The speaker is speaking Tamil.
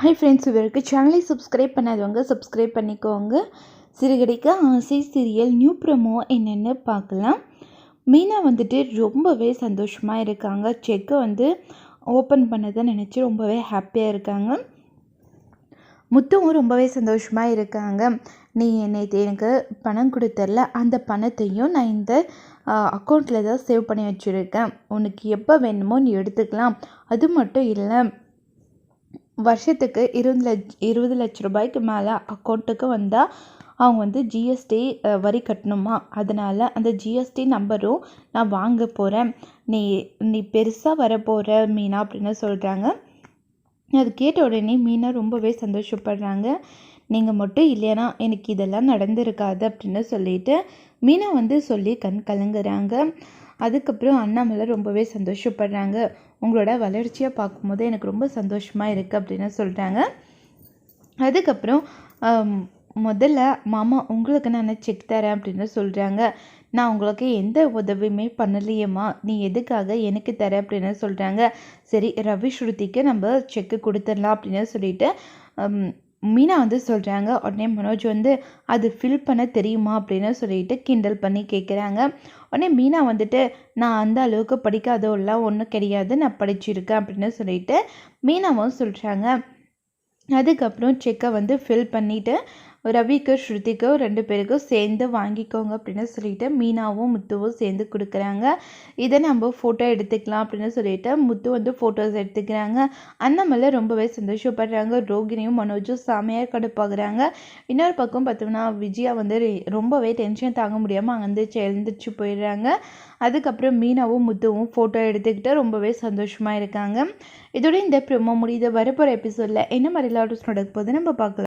ஹாய் ஃப்ரெண்ட்ஸ் இவருக்கு சேனலை சப்ஸ்கிரைப் பண்ணாதவங்க சப்ஸ்கிரைப் பண்ணிக்கோங்க. சிறுகடிக்க ஆசை சீரியல் நியூ ப்ரமோ என்னென்னு பார்க்கலாம். மீனா வந்துட்டு ரொம்பவே சந்தோஷமாக இருக்காங்க. செக்கை வந்து ஓப்பன் பண்ணதை நினச்சி ரொம்பவே ஹாப்பியாக இருக்காங்க. முத்துவும் ரொம்பவே சந்தோஷமாக இருக்காங்க. நீ நேற்று எனக்கு பணம் கொடுத்தல அந்த பணத்தையும் நான் இந்த அக்கௌண்ட்டில் தான் சேவ் பண்ணி வச்சுருக்கேன். உனக்கு எப்போ வேணுமோ நீ எடுத்துக்கலாம். அது மட்டும் இல்லை வருஷத்துக்கு இருபது லட்ச இருபது லட்ச ரூபாய்க்கு மேலே அக்கௌண்ட்டுக்கு வந்தால் அவங்க வந்து ஜிஎஸ்டி வரி கட்டணுமா? அதனால் அந்த ஜிஎஸ்டி நம்பரும் நான் வாங்க போகிறேன் நீ நீ பெருசாக வரப்போகிற மீனா அப்படின்னு சொல்கிறாங்க அது கேட்ட உடனே மீனா ரொம்பவே சந்தோஷப்படுறாங்க. நீங்கள் மட்டும் இல்லைன்னா எனக்கு இதெல்லாம் நடந்திருக்காது அப்படின்னு சொல்லிட்டு மீனா வந்து சொல்லி கண் கலங்குறாங்க. அதுக்கப்புறம் அண்ணாமலை ரொம்பவே சந்தோஷப்படுறாங்க. உங்களோட வளர்ச்சியை பார்க்கும்போது எனக்கு ரொம்ப சந்தோஷமாக இருக்குது அப்படின்னு சொல்கிறாங்க அதுக்கப்புறம் முதல்ல மாமா உங்களுக்கு நான் செக் தரேன்? அப்படின்னு சொல்கிறாங்க நான் உங்களுக்கு எந்த உதவியுமே பண்ணலையேம்மா. நீ எதுக்காக எனக்கு தர? அப்படின்னு சொல்கிறாங்க சரி ரவி ஸ்ருதிக்கு நம்ம செக்கு கொடுத்துடலாம் அப்படின்னு சொல்லிட்டு மீனா வந்து சொல்கிறாங்க உடனே மனோஜ் வந்து அது ஃபில் பண்ண தெரியுமா? அப்படின்னு சொல்லிட்டு கிண்டல் பண்ணி கேட்குறாங்க உடனே மீனா வந்துட்டு நான் அந்த அளவுக்கு படிக்காதவெல்லாம் ஒன்றும் கிடையாது நான் படிச்சிருக்கேன் அப்படின்னு சொல்லிட்டு மீனாவும் சொல்கிறாங்க அதுக்கப்புறம் செக்கை வந்து ஃபில் பண்ணிவிட்டு ரவிக்கு ஸ்ருதிக்கு ரெண்டு பேருக்கும் சேர்ந்து வாங்கிக்கோங்க அப்படின்னு சொல்லிட்டு மீனாவும் முத்துவும் சேர்ந்து கொடுக்குறாங்க. இதை நம்ம ஃபோட்டோ எடுத்துக்கலாம் அப்படின்னு சொல்லிட்டு முத்து வந்து ஃபோட்டோஸ் எடுத்துக்கிறாங்க. அண்ணாமலை ரொம்பவே சந்தோஷப்படுறாங்க. ரோகிணியும் மனோஜும் செமையாக கடுப்பாகிறாங்க. இன்னொரு பக்கம் பார்த்தோம்னா விஜயா வந்து ரொம்பவே டென்ஷன் தாங்க முடியாமல் அங்கேருந்து எழுந்திரிச்சு போயிடுறாங்க. அதுக்கப்புறம் மீனாவும் முத்துவும் ஃபோட்டோ எடுத்துக்கிட்டு ரொம்பவே சந்தோஷமாக இருக்காங்க. இதோட இந்த ப்ரொமோ முடியுது வரப்போகிற எபிசோடில் என்ன மாதிரி லாட்ஸ் நடக்க போகுது நம்ம பார்க்கலாம்.